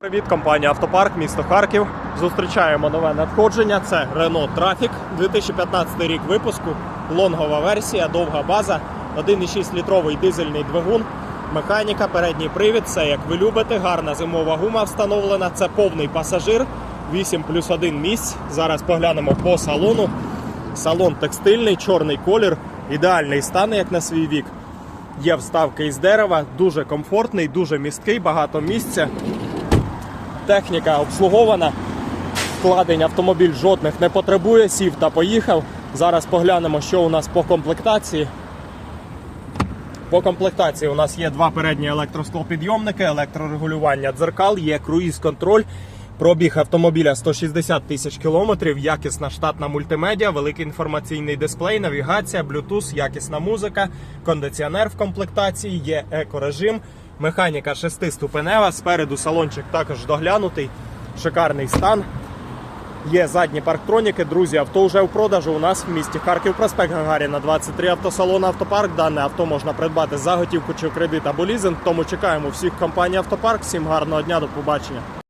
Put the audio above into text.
Привіт, компанія Автопарк, місто Харків. Зустрічаємо нове надходження. Це Renault Trafic, 2015 рік випуску, лонгова версія, довга база, 1,6 літровий дизельний двигун, механіка, передній привід. Це як ви любите, гарна зимова гума встановлена. Це повний пасажир, 8 плюс 1 місць. Зараз поглянемо по салону. Салон текстильний, чорний колір, ідеальний стан, як на свій вік. Є вставки із дерева, дуже комфортний, дуже місткий, багато місця. Техніка обслугована. Вкладень автомобіль жодних не потребує. Сів та поїхав. Зараз поглянемо, що у нас по комплектації. По комплектації у нас є два передні електросклопідйомники, електрорегулювання дзеркал, є круїз-контроль. Пробіг автомобіля 160 тисяч кілометрів, якісна штатна мультимедіа, великий інформаційний дисплей, навігація, Bluetooth, якісна музика, кондиціонер в комплектації, є екорежим, механіка шестиступенева. Спереду салончик також доглянутий, шикарний стан. Є задні парктроніки. Друзі, авто вже в продажу. У нас в місті Харків, проспект Гагаріна, 23 автосалон Автопарк. Дане авто можна придбати за готівку чи в кредит або лізинг. Тому чекаємо всіх компаній Автопарк. Всім гарного дня, до побачення.